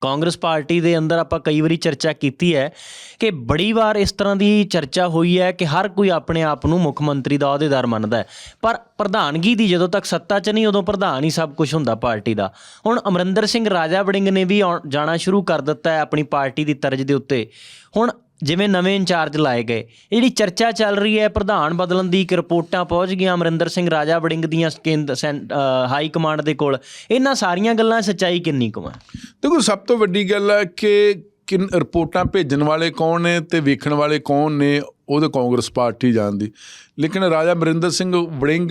Congress party ਦੇ ਅੰਦਰ ਆਪਾਂ ਕਈ ਵਾਰੀ ਚਰਚਾ ਕੀਤੀ ਹੈ ਕਿ ਬੜੀ ਵਾਰ ਇਸ ਤਰ੍ਹਾਂ ਦੀ ਚਰਚਾ ਹੋਈ ਹੈ ਕਿ ਹਰ ਕੋਈ ਆਪਣੇ ਆਪ ਨੂੰ ਮੁੱਖ ਮੰਤਰੀ ਦਾ ਅਹੁਦੇਦਾਰ ਮੰਨਦਾ ਹੈ। ਪਰ ਪ੍ਰਧਾਨਗੀ ਦੀ ਜਦੋਂ ਤੱਕ ਸੱਤਾ 'ਚ ਨਹੀਂ, ਉਦੋਂ ਪ੍ਰਧਾਨ ਹੀ ਸਭ ਕੁਝ ਹੁੰਦਾ ਪਾਰਟੀ ਦਾ। ਹੁਣ ਅਮਰਿੰਦਰ ਸਿੰਘ ਰਾਜਾ ਵੜਿੰਗ ਨੇ ਵੀ ਆਉਣ- ਜਾਣਾ ਸ਼ੁਰੂ ਕਰ ਦਿੱਤਾ ਹੈ ਆਪਣੀ ਪਾਰਟੀ ਦੀ ਤਰਜ਼ ਦੇ ਉੱਤੇ। ਹੁਣ ਜਿਵੇਂ ਨਵੇਂ ਇੰਚਾਰਜ ਲਾਏ ਗਏ। ਜਿਹੜੀ ਚਰਚਾ ਚੱਲ ਰਹੀ ਹੈ, ਪ੍ਰਧਾਨ ਬਦਲਣ ਦੀ ਕਿ ਰਿਪੋਰਟਾਂ ਪਹੁੰਚ ਗਈਆਂ ਅਮਰਿੰਦਰ ਸਿੰਘ ਰਾਜਾ ਵੜਿੰਗ ਦੀਆਂ ਕੇਂਦਰ ਸੈਂ- ਹਾਈ ਕਮਾਂਡ ਦੇ ਕੋਲ। ਇਹਨਾਂ ਸਾਰੀਆਂ ਗੱਲਾਂ ਸੱਚਾਈ ਕਿੰਨੀ ਕੁ ਹੈ ਦੇਖੋ, ਸਭ ਤੋਂ ਵੱਡੀ ਗੱਲ ਹੈ ਕਿ ਕਿਨ, ਰਿਪੋਰਟਾਂ ਭੇਜਣ ਵਾਲੇ ਕੌਣ ਨੇ ਤੇ ਵੇਖਣ ਵਾਲੇ ਕੌਣ ਨੇ ਉਹਦੇ ਕਾਂਗਰਸ ਪਾਰਟੀ ਜਾਣਦੀ। ਲੇਕਿਨ ਰਾਜਾ ਅਮਰਿੰਦਰ ਸਿੰਘ ਵੜਿੰਗ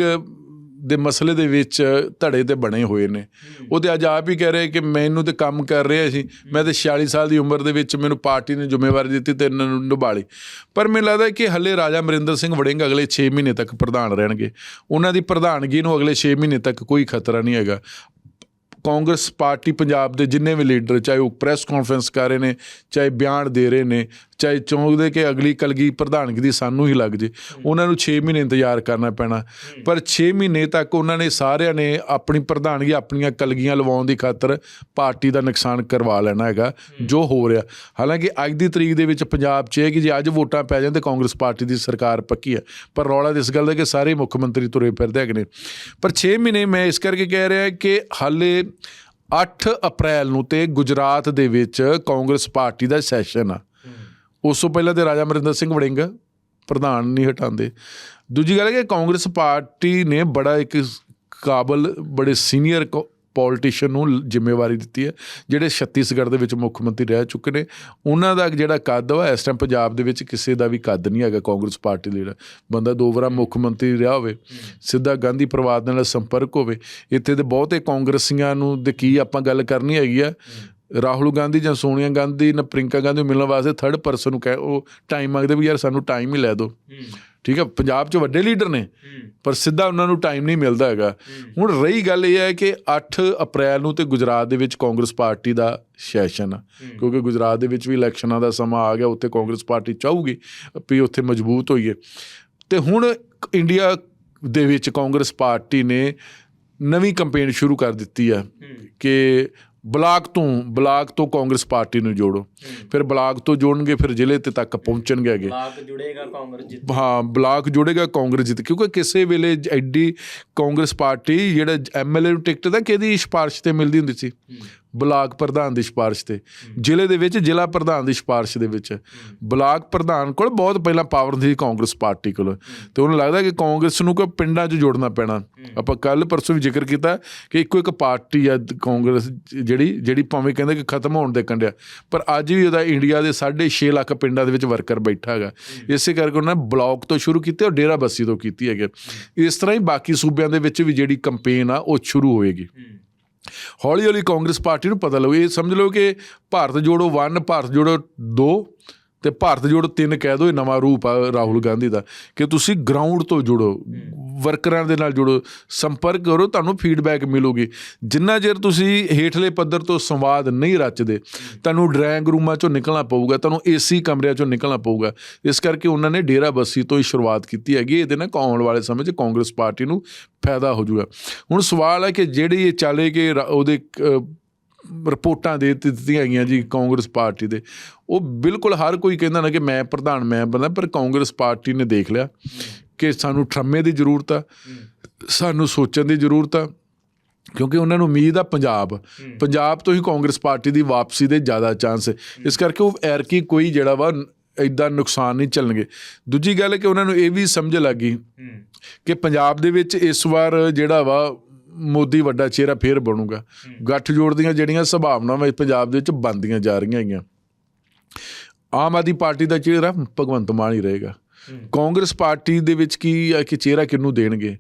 ਦੇ ਮਸਲੇ ਦੇ ਵਿੱਚ ਧੜੇ ਤੇ ਬਣੇ ਹੋਏ ਨੇ। ਉਹ ਤੇ ਅੱਜ ਆਪ ਹੀ ਕਹਿ ਰਹੇ ਕਿ ਮੈਨੂੰ ਤੇ ਕੰਮ ਕਰ ਰਿਹਾ ਸੀ। ਮੈਂ ਤੇ 46 ਸਾਲ ਦੀ ਉਮਰ ਦੇ ਵਿੱਚ ਮੈਨੂੰ ਪਾਰਟੀ ਨੇ ਜ਼ਿੰਮੇਵਾਰੀ ਦਿੱਤੀ ਤੇ ਇਹਨਾਂ ਨੂੰ ਨਿਭਾਲੀ। ਪਰ ਮੈਨੂੰ ਲੱਗਦਾ ਕਿ ਹੱਲੇ ਰਾਜਾ ਅਮਰਿੰਦਰ ਸਿੰਘ ਵੜਿੰਗ ਅਗਲੇ 6 ਮਹੀਨੇ ਤੱਕ ਪ੍ਰਧਾਨ ਰਹਿਣਗੇ। ਉਹਨਾਂ ਦੀ ਪ੍ਰਧਾਨਗੀ ਨੂੰ ਅਗਲੇ 6 ਮਹੀਨੇ ਤੱਕ ਕੋਈ ਖਤਰਾ ਨਹੀਂ ਹੈਗਾ। ਕਾਂਗਰਸ ਪਾਰਟੀ ਪੰਜਾਬ ਦੇ ਜਿੰਨੇ ਵੀ ਲੀਡਰ ਚਾਹੇ ਉਹ ਪ੍ਰੈਸ ਕਾਨਫਰੰਸ ਕਰ ਰਹੇ ਨੇ, ਚਾਹੇ ਬਿਆਨ ਦੇ ਰਹੇ ਨੇ, ਚਾਹੇ ਚਾਹੁੰਦੇ ਕਿ ਅਗਲੀ ਕਲਗੀ ਪ੍ਰਧਾਨਗੀ ਦੀ ਸਾਨੂੰ ਹੀ ਲੱਗ ਜੇ, ਉਹਨਾਂ ਨੂੰ 6 ਮਹੀਨੇ ਇੰਤਜ਼ਾਰ ਕਰਨਾ ਪੈਣਾ। ਪਰ 6 ਮਹੀਨੇ ਤੱਕ ਉਹਨਾਂ ਨੇ ਸਾਰਿਆਂ ਨੇ ਆਪਣੀ ਪ੍ਰਧਾਨਗੀ, ਆਪਣੀਆਂ ਕਲਗੀਆਂ ਲਵਾਉਣ ਦੀ ਖਾਤਰ ਪਾਰਟੀ ਦਾ ਨੁਕਸਾਨ ਕਰਵਾ ਲੈਣਾ ਹੈਗਾ, ਜੋ ਹੋ ਰਿਹਾ। ਹਾਲਾਂਕਿ ਅੱਜ ਦੀ ਤਰੀਕ ਦੇ ਵਿੱਚ ਪੰਜਾਬ 'ਚ ਇਹ ਕਿ ਜੇ ਅੱਜ ਵੋਟਾਂ ਪੈ ਜਾਣ ਤੇ ਕਾਂਗਰਸ ਪਾਰਟੀ ਦੀ ਸਰਕਾਰ ਪੱਕੀ ਹੈ। ਪਰ ਰੌਲਾ ਇਸ ਗੱਲ ਦਾ ਕਿ ਸਾਰੇ ਮੁੱਖ ਮੰਤਰੀ ਤੁਰੇ ਫਿਰਦੇ ਹੈਗੇ ਨੇ। ਪਰ 6 ਮਹੀਨੇ ਮੈਂ ਇਸ ਕਰਕੇ ਕਹਿ ਰਿਹਾ ਕਿ ਹਾਲੇ 8 ਅਪ੍ਰੈਲ ਨੂੰ ਤੇ ਗੁਜਰਾਤ ਦੇ ਵਿੱਚ ਕਾਂਗਰਸ ਪਾਰਟੀ ਦਾ ਸੈਸ਼ਨ ਆ। ਉਸ ਤੋਂ ਪਹਿਲਾਂ ਤੇ ਰਾਜਾ ਅਮਰਿੰਦਰ ਸਿੰਘ ਵੜਿੰਗ ਪ੍ਰਧਾਨ ਨਹੀਂ ਹਟਾਉਂਦੇ। ਦੂਜੀ ਗੱਲ ਹੈ ਕਿ ਕਾਂਗਰਸ ਪਾਰਟੀ ਨੇ ਬੜਾ ਇੱਕ ਕਾਬਲ, ਬੜੇ ਸੀਨੀਅਰ ਪੋਲੀਟੀਸ਼ੀਅਨ ਨੂੰ ਲ- ਜ਼ਿੰਮੇਵਾਰੀ ਦਿੱਤੀ ਹੈ, ਜਿਹੜੇ ਛੱਤੀਸਗੜ੍ਹ ਦੇ ਵਿੱਚ ਮੁੱਖ ਮੰਤਰੀ ਰਹਿ ਚੁੱਕੇ ਨੇ, ਉਹਨਾਂ ਦਾ ਜਿਹੜਾ ਕੱਦ ਵਾ, ਇਸ ਟਾਈਮ ਪੰਜਾਬ ਦੇ ਵਿੱਚ ਕਿਸੇ ਦਾ ਵੀ ਕੱਦ ਨਹੀਂ ਹੈਗਾ, ਕਾਂਗਰਸ ਪਾਰਟੀ ਲੀਡਰ, ਬੰਦਾ ਦੋ ਵਾਰਾ ਮੁੱਖ ਮੰਤਰੀ ਰਿਹਾ ਹੋਵੇ, ਸਿੱਧਾ ਗਾਂਧੀ ਪਰਿਵਾਰ ਦੇ ਨਾਲ ਸੰਪਰਕ ਹੋਵੇ, ਇੱਥੇ ਦੇ ਬਹੁਤੇ ਕਾਂਗਰਸੀਆਂ ਨੂੰ ਦੇ ਕੀ ਆਪਾਂ ਗੱਲ ਕਰਨੀ ਹੈਗੀ ਆ, ਰਾਹੁਲ ਗਾਂਧੀ ਜਾਂ ਸੋਨੀਆ ਗਾਂਧੀ ਜਾਂ ਪ੍ਰਿੰਕਾ ਗਾਂਧੀ ਨੂੰ ਮਿਲਣ ਵਾਸਤੇ ਥਰਡ ਪਰਸਨ ਨੂੰ ਕਹੇ, ਉਹ ਟਾਈਮ ਮੰਗਦੇ ਵੀ ਯਾਰ ਸਾਨੂੰ ਟਾਈਮ ਹੀ ਲੈ ਦਿਓ। ਠੀਕ ਹੈ ਪੰਜਾਬ 'ਚ ਵੱਡੇ ਲੀਡਰ ਨੇ ਪਰ ਸਿੱਧਾ ਉਹਨਾਂ ਨੂੰ ਟਾਈਮ ਨਹੀਂ ਮਿਲਦਾ ਹੈਗਾ। ਹੁਣ ਰਹੀ ਗੱਲ ਇਹ ਹੈ ਕਿ 8 ਅਪ੍ਰੈਲ ਨੂੰ ਤੇ ਗੁਜਰਾਤ ਦੇ ਵਿੱਚ ਕਾਂਗਰਸ ਪਾਰਟੀ ਦਾ ਸੈਸ਼ਨ ਆ। ਕਿਉਂਕਿ ਗੁਜਰਾਤ ਦੇ ਵਿੱਚ ਵੀ ਇਲੈਕਸ਼ਨਾਂ ਦਾ ਸਮਾਂ ਆ ਗਿਆ ਉੱਥੇ ਕਾਂਗਰਸ ਪਾਰਟੀ ਚਾਹੂਗੀ ਵੀ ਉੱਥੇ ਮਜ਼ਬੂਤ ਹੋਈਏ। ਤੇ ਹੁਣ ਇੰਡੀਆ ਦੇ ਵਿੱਚ ਕਾਂਗਰਸ ਪਾਰਟੀ ਨੇ ਨਵੀਂ ਕੈਂਪੇਨ ਸ਼ੁਰੂ ਕਰ ਦਿੱਤੀ ਹੈ। ਕਿ ਬਲਾਕ ਤੋਂ ਬਲਾਕ ਤੋਂ ਕਾਂਗਰਸ ਪਾਰਟੀ ਨੂੰ ਜੋੜੋ। ਫਿਰ ਬਲਾਕ ਤੋਂ ਜੋੜਨਗੇ ਫਿਰ ਜ਼ਿਲ੍ਹੇ ਤੇ ਤੱਕ ਪਹੁੰਚਣਗੇ ਅੱਗੇ। ਬਲਾਕ ਜੁੜੇਗਾ ਕਾਂਗਰਸ ਜਿੱਤ ਹਾਂ ਬਲਾਕ ਜੁੜੇਗਾ ਕਾਂਗਰਸ ਜਿੱਤ ਕਿਉਂਕਿ ਕਿਸੇ ਵੇਲੇ ਐਡੀ ਕਾਂਗਰਸ ਪਾਰਟੀ ਜਿਹੜਾ ਐਮਐਲਏ ਨੂੰ ਟਿਕਟ ਦਾ ਕਿਹਦੀ ਸਿਫਾਰਿਸ਼ ਤੇ ਮਿਲਦੀ ਹੁੰਦੀ ਸੀ? ਬਲਾਕ ਪ੍ਰਧਾਨ ਦੀ ਸਿਫਾਰਿਸ਼ ਤੇ। ਜ਼ਿਲ੍ਹੇ ਦੇ ਵਿੱਚ ਜ਼ਿਲ੍ਹਾ ਪ੍ਰਧਾਨ ਦੀ ਸਿਫਾਰਿਸ਼ ਦੇ ਵਿੱਚ। ਬਲਾਕ ਪ੍ਰਧਾਨ ਕੋਲ ਬਹੁਤ ਪਹਿਲਾਂ ਪਾਵਰ ਸੀ ਕਾਂਗਰਸ ਪਾਰਟੀ ਕੋਲ। ਤੇ ਉਹਨੂੰ ਲੱਗਦਾ ਕਿ ਕਾਂਗਰਸ ਨੂੰ ਕੋਈ ਪਿੰਡਾਂ 'ਚ ਜੋੜਨਾ ਪੈਣਾ। ਆਪਾਂ ਕੱਲ ਪਰਸੋਂ ਵੀ ਜ਼ਿਕਰ ਕੀਤਾ ਕਿ ਇੱਕੋ ਇੱਕ ਪਾਰਟੀ ਆ ਕਾਂਗਰਸ ਜਿਹੜੀ ਜਿਹੜੀ ਭਾਵੇਂ ਕਹਿੰਦੇ ਕਿ ਖਤਮ ਹੋਣ ਦੇ ਕੰਡਿਆ ਪਰ ਅੱਜ ਵੀ ਉਹਦਾ ਇੰਡੀਆ ਦੇ 6.5 ਲੱਖ ਪਿੰਡਾਂ ਦੇ ਵਿੱਚ ਵਰਕਰ ਬੈਠਾ ਹੈਗਾ। ਇਸੇ ਕਰਕੇ ਉਹਨਾਂ ਨੇ ਬਲਾਕ ਤੋਂ ਸ਼ੁਰੂ ਕੀਤੀ ਔਰ ਡੇਰਾ ਬੱਸੀ ਤੋਂ ਕੀਤੀ ਹੈਗੇ। ਇਸ ਤਰ੍ਹਾਂ ਹੀ ਬਾਕੀ ਸੂਬਿਆਂ ਦੇ ਵਿੱਚ ਵੀ ਜਿਹੜੀ ਕੰਪੇਨ ਆ, ਉਹ ਸ਼ੁਰੂ ਹੋਏਗੀ। ਹੌਲੀ ਹੌਲੀ ਕਾਂਗਰਸ ਪਾਰਟੀ ਨੂੰ ਪਤਾ ਲੱਗੂ। ਇਹ ਸਮਝ ਲਓ ਕਿ ਭਾਰਤ ਜੋੜੋ 1 ਭਾਰਤ ਜੋੜੋ 2 ਤੇ ਭਾਰਤ ਜੋੜੋ ਤਿੰਨ ਕਹਿ ਦੋ, ਇਹ ਨਵਾਂ ਰੂਪ ਆ ਰਾਹੁਲ ਗਾਂਧੀ ਦਾ, ਕਿ ਤੁਸੀਂ ਗਰਾਊਂਡ ਤੋਂ ਜੁੜੋ ਵਰਕਰਾਂ ਦੇ ਨਾਲ ਜੁੜੋ, ਸੰਪਰਕ ਕਰੋ, ਤੁਹਾਨੂੰ ਫੀਡਬੈਕ ਮਿਲੂਗੀ। ਜਿੰਨਾ ਚਿਰ ਤੁਸੀਂ ਹੇਠਲੇ ਪੱਧਰ ਤੋਂ ਸੰਵਾਦ ਨਹੀਂ ਰਚਦੇ, ਤੁਹਾਨੂੰ ਡਰਾਇੰਗ ਰੂਮਾਂ ਚੋਂ ਨਿਕਲਣਾ ਪਊਗਾ, ਤੁਹਾਨੂੰ ਏਸੀ ਕਮਰਿਆਂ ਚੋਂ ਨਿਕਲਣਾ ਪਊਗਾ। ਇਸ ਕਰਕੇ ਉਹਨਾਂ ਨੇ ਡੇਰਾ ਬੱਸੀ ਤੋਂ ਹੀ ਸ਼ੁਰੂਆਤ ਕੀਤੀ ਹੈਗੀ, ਇਹਦੇ ਨਾਲ ਆਉਣ ਵਾਲੇ ਸਮੇਂ 'ਚ ਕਾਂਗਰਸ ਪਾਰਟੀ ਨੂੰ ਫਾਇਦਾ ਹੋ ਜਾਊਗਾ। ਹੁਣ ਸਵਾਲ ਹੈ ਕਿ ਜਿਹੜੀ ਇਹ ਚਾਲੇ ਕਿ ਰਾ- ਉਹਦੇ ਰਿਪੋਰਟਾਂ ਦੇ ਦਿੱਤੀ- ਦਿੱਤੀਆਂ ਗਈਆਂ ਜੀ ਕਾਂਗਰਸ ਪਾਰਟੀ ਦੇ। ਉਹ ਬਿਲਕੁਲ ਹਰ ਕੋਈ ਕਹਿੰਦਾ ਨਾ ਕਿ ਮੈਂ ਪ੍ਰਧਾਨ ਮੈਂ ਬੰਦਾ ਪਰ ਕਾਂਗਰਸ ਪਾਰਟੀ ਨੇ ਦੇਖ ਲਿਆ ਕਿ ਸਾਨੂੰ ਠਰਮੇ ਦੀ ਜ਼ਰੂਰਤ ਆ ਸਾਨੂੰ ਸੋਚਣ ਦੀ ਜ਼ਰੂਰਤ ਆ ਕਿਉਂਕਿ ਉਹਨਾਂ ਨੂੰ ਉਮੀਦ ਆ ਪੰਜਾਬ। ਪੰਜਾਬ ਤੋਂ ਹੀ ਕਾਂਗਰਸ ਪਾਰਟੀ ਦੀ ਵਾਪਸੀ ਦੇ ਜ਼ਿਆਦਾ ਚਾਂਸ ਹੈ। ਇਸ ਕਰਕੇ ਉਹ ਐਰਕੀ ਕੋਈ ਜਿਹੜਾ ਵਾ ਇਦਾਂ ਨੁਕਸਾਨ ਨਹੀਂ ਚੱਲਣਗੇ। ਦੂਜੀ ਗੱਲ ਹੈ ਕਿ ਉਹਨਾਂ ਨੂੰ ਇਹ ਵੀ ਸਮਝ ਲੱਗੀ ਕਿ ਪੰਜਾਬ ਦੇ ਵਿੱਚ ਇਸ ਵਾਰ ਜਿਹੜਾ ਵਾ ਮੋਦੀ ਵੱਡਾ ਚਿਹਰਾ ਫੇਰ ਬਣੂਗਾ। ਗੱਠਜੋੜ ਦੀਆਂ ਜਿਹੜੀਆਂ ਸੰਭਾਵਨਾਵਾਂ ਪੰਜਾਬ ਦੇ ਵਿੱਚ ਬੰਦੀਆਂ ਜਾ ਰਹੀਆਂ ਹੈਗੀਆਂ। ਆਮ ਆਦਮੀ ਪਾਰਟੀ ਦਾ ਚਿਹਰਾ ਭਗਵੰਤ ਮਾਨ ਹੀ ਰਹੇਗਾ। ਕਾਂਗਰਸ ਪਾਰਟੀ ਦੇ ਵਿੱਚ ਕੀ ਹੈ ਕਿ ਚਿਹਰਾ ਕਿਹਨੂੰ ਦੇਣਗੇ?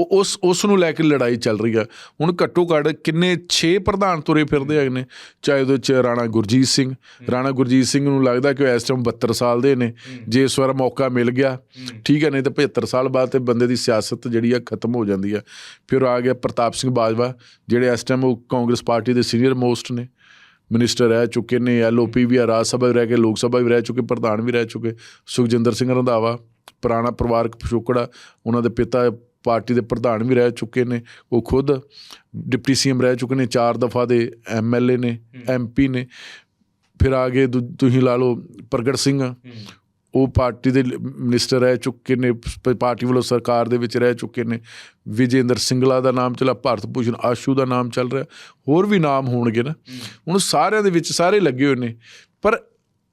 ਉਹ ਉਸ ਉਸ ਨੂੰ ਲੈ ਕੇ ਲੜਾਈ ਚੱਲ ਰਹੀ ਆ। ਹੁਣ ਘੱਟੋ ਘੱਟ ਕਿੰਨੇ 6 ਪ੍ਰਧਾਨ ਤੁਰੇ ਫਿਰਦੇ ਹੈਗੇ ਨੇ, ਚਾਹੇ ਉਹਦੇ ਚ ਰਾਣਾ ਗੁਰਜੀਤ ਸਿੰਘ। ਰਾਣਾ ਗੁਰਜੀਤ ਸਿੰਘ ਨੂੰ ਲੱਗਦਾ ਕਿ ਉਹ ਇਸ ਟਾਈਮ 72 ਸਾਲ ਦੇ ਨੇ, ਜੇ ਇਸ ਵਾਰ ਮੌਕਾ ਮਿਲ ਗਿਆ, ਠੀਕ ਹੈ, ਨਹੀਂ ਤਾਂ 75 ਸਾਲ ਬਾਅਦ ਤੇ ਬੰਦੇ ਦੀ ਸਿਆਸਤ ਜਿਹੜੀ ਆ ਖਤਮ ਹੋ ਜਾਂਦੀ ਆ। ਫਿਰ ਆ ਗਿਆ ਪ੍ਰਤਾਪ ਸਿੰਘ ਬਾਜਵਾ, ਜਿਹੜੇ ਇਸ ਟਾਈਮ ਉਹ ਕਾਂਗਰਸ ਪਾਰਟੀ ਦੇ ਸੀਨੀਅਰ ਮੋਸਟ ਨੇ। ਮਿਨਿਸਟਰ ਰਹਿ ਚੁੱਕੇ ਨੇ ਐਲਓਪੀ ਵੀ ਆ, ਰਾਜ ਸਭਾ ਵੀ ਰਹਿ ਕੇ, ਲੋਕ ਸਭਾ ਵੀ ਰਹਿ ਚੁੱਕੇ, ਪ੍ਰਧਾਨ ਵੀ ਰਹਿ ਚੁੱਕੇ, ਸੁਖਜਿੰਦਰ ਸਿੰਘ ਰੰਧਾਵਾ, ਪੁਰਾਣਾ ਪਰਿਵਾਰਕ ਪਿਛੋਕੜਾ ਉਹਨਾਂ ਦੇ ਪਿਤਾ ਪਾਰਟੀ ਦੇ ਪ੍ਰਧਾਨ ਵੀ ਰਹਿ ਚੁੱਕੇ ਨੇ ਉਹ ਖੁਦ ਡਿਪਟੀ ਸੀਐਮ ਰਹਿ ਚੁੱਕੇ ਨੇ ਚਾਰ ਦਫਾ ਦੇ ਐਮਐਲਏ ਨੇ ਐਮਪੀ ਨੇ। ਫਿਰ ਆਗੇ ਤੁਸੀਂ ਲਾ ਲਓ ਪ੍ਰਗਟ ਸਿੰਘ ਉਹ ਪਾਰਟੀ ਦੇ ਮਿਨਿਸਟਰ ਰਹਿ ਚੁੱਕੇ ਨੇ ਪਾਰਟੀ ਵੱਲੋਂ ਸਰਕਾਰ ਦੇ ਵਿੱਚ ਰਹਿ ਚੁੱਕੇ ਨੇ। ਵਿਜੇਂਦਰ ਸਿੰਗਲਾ ਦਾ ਨਾਮ ਚੱਲਾ ਭਾਰਤ ਭੂਸ਼ਣ ਆਸ਼ੂ ਦਾ ਨਾਮ ਚੱਲ ਰਿਹਾ। ਹੋਰ ਵੀ ਨਾਮ ਹੋਣਗੇ ਨਾ। ਹੁਣ ਸਾਰਿਆਂ ਦੇ ਵਿੱਚ ਸਾਰੇ ਲੱਗੇ ਹੋਏ ਨੇ ਪਰ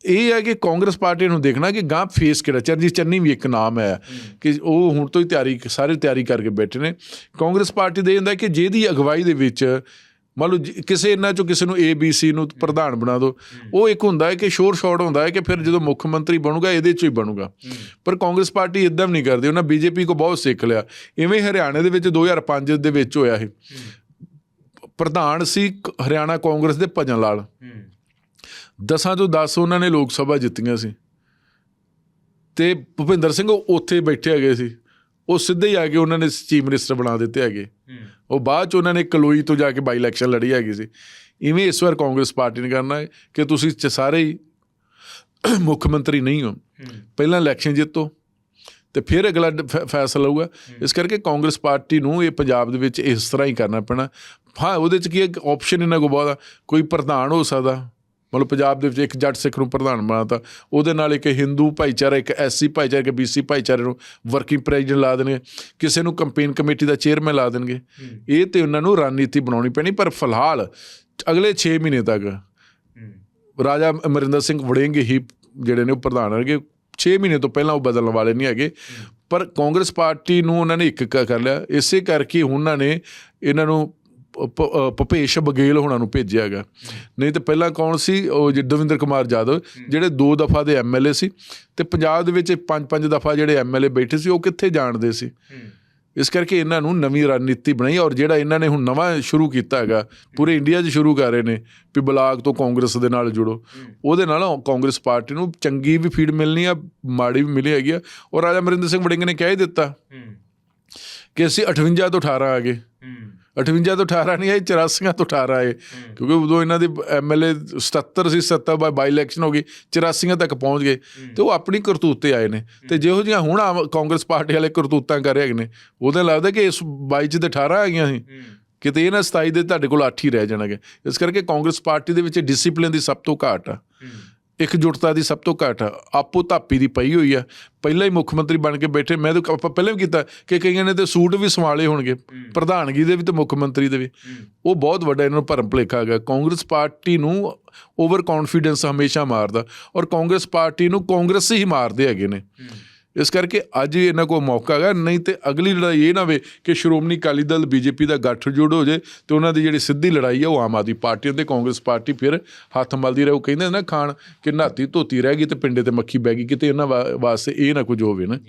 ਇਹ ਹੈ ਕਿ ਕਾਂਗਰਸ ਪਾਰਟੀ ਨੂੰ ਦੇਖਣਾ ਕਿ ਗਾਂ ਫੇਸ ਕਿਹੜਾ ਚਰਜੀ ਚੰਨੀ ਵੀ ਇੱਕ ਨਾਮ ਹੈ ਕਿ ਉਹ ਹੁਣ ਤੋਂ ਹੀ ਤਿਆਰੀ ਸਾਰੇ ਤਿਆਰੀ ਕਰਕੇ ਬੈਠੇ ਨੇ। ਕਾਂਗਰਸ ਪਾਰਟੀ ਦੇ ਹੁੰਦਾ ਕਿ ਜਿਹਦੀ ਅਗਵਾਈ ਦੇ ਵਿੱਚ ਮੰਨ ਲਓ ਜੇ, ਕਿਸੇ ਇਹਨਾਂ ਚੋਂ ਕਿਸੇ ਨੂੰ ਏ ਬੀ ਸੀ ਨੂੰ ਪ੍ਰਧਾਨ ਬਣਾ ਦਿਓ ਉਹ ਇੱਕ ਹੁੰਦਾ ਹੈ ਕਿ ਸ਼ੋਰ ਸ਼ਾਟ ਹੁੰਦਾ ਹੈ ਕਿ ਫਿਰ ਜਦੋਂ ਮੁੱਖ ਮੰਤਰੀ ਬਣੂਗਾ, ਇਹਦੇ ਚੋਂ ਹੀ ਬਣੂਗਾ। ਪਰ ਕਾਂਗਰਸ ਪਾਰਟੀ ਇਦਾਂ ਵੀ ਨਹੀਂ ਕਰਦੀ, ਉਹਨਾਂ ਬੀਜੇਪੀ ਕੋ ਬਹੁਤ ਸਿੱਖ ਲਿਆ। ਇਵੇਂ ਹਰਿਆਣੇ ਦੇ ਵਿੱਚ 2005 ਦੇ ਵਿੱਚ ਹੋਇਆ ਇਹ। ਪ੍ਰਧਾਨ ਸੀ ਕ- ਹਰਿਆਣਾ ਕਾਂਗਰਸ ਦੇ ਭਜਨ ਲਾਲ। ਦਸਾਂ ਤੋਂ 10 ਉਹਨਾਂ ਨੇ ਲੋਕ ਸਭਾ ਜਿੱਤੀਆਂ ਸੀ। ਤੇ ਭੁਪਿੰਦਰ ਸਿੰਘ ਉੱਥੇ ਬੈਠੇ ਹੈਗੇ ਸੀ। ਉਹ ਸਿੱਧੇ ਹੀ ਆ ਕੇ ਉਹਨਾਂ ਨੇ ਚੀਫ ਮਿਨਿਸਟਰ ਬਣਾ ਦਿੱਤੇ ਹੈਗੇ। ਉਹ ਬਾਅਦ ਚ ਉਹਨਾਂ ਨੇ ਕਲੋਈ ਤੋਂ ਜਾ ਕੇ ਬਾਈ ਇਲੈਕਸ਼ਨ ਲੜੀ ਹੈਗੀ ਸੀ। ਇਵੇਂ ਇਸ ਵਾਰ ਕਾਂਗਰਸ ਪਾਰਟੀ ਨੇ ਕਰਨਾ ਹੈ ਕਿ ਤੁਸੀਂ ਚ- ਸਾਰੇ ਹੀ ਮੁੱਖ ਮੰਤਰੀ ਨਹੀਂ ਹੋ। ਪਹਿਲਾਂ ਇਲੈਕਸ਼ਨ ਜਿੱਤੋ ਤੇ ਫਿਰ ਅਗਲਾ ਫੈਸਲਾ ਹੋਊਗਾ। ਇਸ ਕਰਕੇ ਕਾਂਗਰਸ ਪਾਰਟੀ ਨੂੰ ਇਹ ਪੰਜਾਬ ਦੇ ਵਿੱਚ ਇਸ ਤਰ੍ਹਾਂ ਹੀ ਕਰਨਾ ਪੈਣਾ। ਹਾਂ ਉਹਦੇ ਚ ਕੀ ਆਪਸ਼ਨ ਇਹਨਾਂ ਕੋਲ ਬਹੁਤ ਆ। ਕੋਈ ਪ੍ਰਧਾਨ ਹੋ ਸਕਦਾ। ਮਤਲਬ ਪੰਜਾਬ ਦੇ ਵਿੱਚ ਇੱਕ ਜੱਟ ਸਿੱਖ ਨੂੰ ਪ੍ਰਧਾਨ ਬਣਾਤਾ। ਉਹਦੇ ਨਾਲ ਇੱਕ ਹਿੰਦੂ ਭਾਈਚਾਰਾ ਇੱਕ ਐਸਸੀ ਭਾਈਚਾਰਾ ਇੱਕ ਬੀਸੀ ਭਾਈਚਾਰੇ ਨੂੰ ਵਰਕਿੰਗ ਪ੍ਰੈਜ਼ੀਡੈਂਟ ਲਾ ਦੇਣਗੇ। ਕਿਸੇ ਨੂੰ ਕੰਪੇਨ ਕਮੇਟੀ ਦਾ ਚੇਅਰਮੈਨ ਲਾ ਦੇਣਗੇ। ਇਹ ਤੇ ਉਹਨਾਂ ਨੂੰ ਰਣਨੀਤੀ ਬਣਾਉਣੀ ਪੈਣੀ ਪਰ ਫਿਲਹਾਲ ਅਗਲੇ 6 ਮਹੀਨੇ ਤੱਕ ਰਾਜਾ ਅਮਰਿੰਦਰ ਸਿੰਘ ਵੜੇਂਗੇ ਹੀ ਜਿਹੜੇ ਨੇ ਉਹ ਪ੍ਰਧਾਨ ਹੈਗੇ 6 ਮਹੀਨੇ ਤੋਂ ਪਹਿਲਾਂ ਉਹ ਬਦਲਣ ਵਾਲੇ ਨਹੀਂ ਹੈਗੇ। ਪਰ ਕਾਂਗਰਸ ਪਾਰਟੀ ਨੂੰ ਉਹਨਾਂ ਨੇ ਇੱਕ ਕਰ ਲਿਆ। ਇਸੇ ਕਰਕੇ ਉਹਨਾਂ ਨੇ ਇਹਨਾਂ ਨੂੰ ਭੁਪੇਸ਼ ਬਗੇਲ ਹੋਣਾ ਨੂੰ ਭੇਜਿਆ ਹੈਗਾ। ਨਹੀਂ ਤੇ ਪਹਿਲਾਂ ਕੌਣ ਸੀ? ਉਹ ਦਵਿੰਦਰ ਕੁਮਾਰ ਜਾਦਵ ਜਿਹੜੇ ਦੋ ਦਫਾ ਦੇ ਐਮਐਲਏ ਸੀ ਤੇ ਪੰਜਾਬ ਦੇ ਵਿੱਚ ਪੰਜ ਪੰਜ ਦਫਾ ਜਿਹੜੇ ਐਮਐਲਏ ਬੈਠੇ ਸੀ ਉਹ ਕਿੱਥੇ ਜਾਣਦੇ ਸੀ? ਇਸ ਕਰਕੇ ਇਹਨਾਂ ਨੂੰ ਨਵੀਂ ਰਣਨੀਤੀ ਬਣਾਈ ਔਰ ਜਿਹੜਾ ਇਹਨਾਂ ਨੇ ਹੁਣ ਨਵਾਂ ਸ਼ੁਰੂ ਕੀਤਾ ਹੈਗਾ ਪੂਰੇ ਇੰਡੀਆ 'ਚ ਸ਼ੁਰੂ ਕਰ ਰਹੇ ਨੇ ਵੀ ਬਲਾਕ ਤੋਂ ਕਾਂਗਰਸ ਦੇ ਨਾਲ ਜੁੜੋ। ਉਹਦੇ ਨਾਲ ਕਾਂਗਰਸ ਪਾਰਟੀ ਨੂੰ ਚੰਗੀ ਵੀ ਫੀਡ ਮਿਲਣੀ ਆ ਮਾੜੀ ਵੀ ਮਿਲੀ ਹੈਗੀ ਆ। ਔਰ ਰਾਜਾ ਅਮਰਿੰਦਰ ਸਿੰਘ ਵੜਿੰਗ ਨੇ ਕਹਿ ਹੀ ਦਿੱਤਾ ਕਿ ਅਸੀਂ 58 ਤੋਂ 18 ਆ ਗਏ। 58 ਤੋਂ 18 ਨਹੀਂ ਆਏ 84 ਤੋਂ 18 ਆਏ। ਕਿਉਂਕਿ ਉਦੋਂ ਇਹਨਾਂ ਦੇ ਐਮਐਲਏ 77 ਸੀ 77 ਬਾਈ ਬਾਈ ਇਲੈਕਸ਼ਨ ਹੋ ਗਈ 84 ਤੱਕ ਪਹੁੰਚ ਗਏ। ਤੇ ਉਹ ਆਪਣੀ ਕਰਤੂਤੇ ਆਏ ਨੇ। ਤੇ ਜਿਹੋ ਜਿਹੀਆਂ ਹੁਣ ਕਾਂਗਰਸ ਪਾਰਟੀ ਵਾਲੇ ਕਰਤੂਤਾਂ ਕਰ ਰਹੇ ਨੇ ਉਹਦੇ ਲੱਗਦਾ ਕਿ ਇਸ 22 ਚ ਤੇ 18 ਆ ਗਈਆਂ ਸੀ। ਕਿਤੇ ਇਹ ਨਾ 27 ਦੇ ਤੁਹਾਡੇ ਕੋਲ 8 ਹੀ ਰਹਿ ਜਾਣਗੇ। ਇਸ ਕਰਕੇ ਕਾਂਗਰਸ ਪਾਰਟੀ ਦੇ ਵਿੱਚ ਡਿਸਪਲਿਨ ਦੀ ਸਭ ਤੋਂ ਘਾਟ ਆ। ਇਕਜੁੱਟਤਾ ਦੀ ਸਭ ਤੋਂ ਘਾਟ ਆਪੋ ਧਾਪੀ ਦੀ ਪਈ ਹੋਈ ਆ। ਪਹਿਲਾਂ ਹੀ ਮੁੱਖ ਮੰਤਰੀ ਬਣ ਕੇ ਬੈਠੇ। ਮੈਂ ਤਾਂ ਆਪਾਂ ਪਹਿਲਾਂ ਵੀ ਕੀਤਾ ਕਿ ਕਈਆਂ ਨੇ ਤੇ ਸੂਟ ਵੀ ਸੰਭਾਲੇ ਹੋਣਗੇ। ਪ੍ਰਧਾਨਗੀ ਦੇ ਵੀ ਤੇ ਮੁੱਖ ਮੰਤਰੀ ਦੇ ਵੀ। ਉਹ ਬਹੁਤ ਵੱਡਾ ਇਹਨਾਂ ਨੂੰ ਭਰਮ ਭੁਲੇਖਾ ਹੈਗਾ। ਕਾਂਗਰਸ ਪਾਰਟੀ ਨੂੰ ਓਵਰ ਕੌਨਫੀਡੈਂਸ ਹਮੇਸ਼ਾ ਮਾਰਦਾ ਔਰ ਕਾਂਗਰਸ ਪਾਰਟੀ ਨੂੰ ਕਾਂਗਰਸ ਹੀ ਮਾਰਦੇ ਹੈਗੇ ਨੇ। ਇਸ ਕਰਕੇ ਅੱਜ ਇਹਨਾਂ ਕੋਲ ਮੌਕਾ ਹੈਗਾ, ਨਹੀਂ ਤੇ ਅਗਲੀ ਲੜਾਈ ਇਹ ਨਾ ਵੇ ਕਿ ਸ਼੍ਰੋਮਣੀ ਅਕਾਲੀ ਦਲ, ਬੀਜੇਪੀ ਦਾ ਗੱਠਜੋੜ ਹੋ ਜੇ ਤੇ ਉਹਨਾਂ ਦੀ ਜਿਹੜੀ ਸਿੱਧੀ ਲੜਾਈ ਹੈ ਉਹ ਆਮ ਆਦਮੀ ਪਾਰਟੀ ਤੇ ਕਾਂਗਰਸ ਪਾਰਟੀ ਫਿਰ ਹੱਥ ਮਲਦੀ ਰਹੇ। ਉਹ ਕਹਿੰਦੇ ਨਾ, ਖਾਣ ਕਿ ਨਾਤੀ ਧੋਤੀ ਰਹਿ ਗਈ ਤੇ ਪਿੰਡੇ ਤੇ ਮੱਖੀ ਬਹਿ ਗਈ, ਕਿਤੇ ਇਹਨਾਂ ਵਾ- ਵਾਸਤੇ ਇਹ ਨਾ ਕੁਝ ਹੋਵੇ ਨਾ।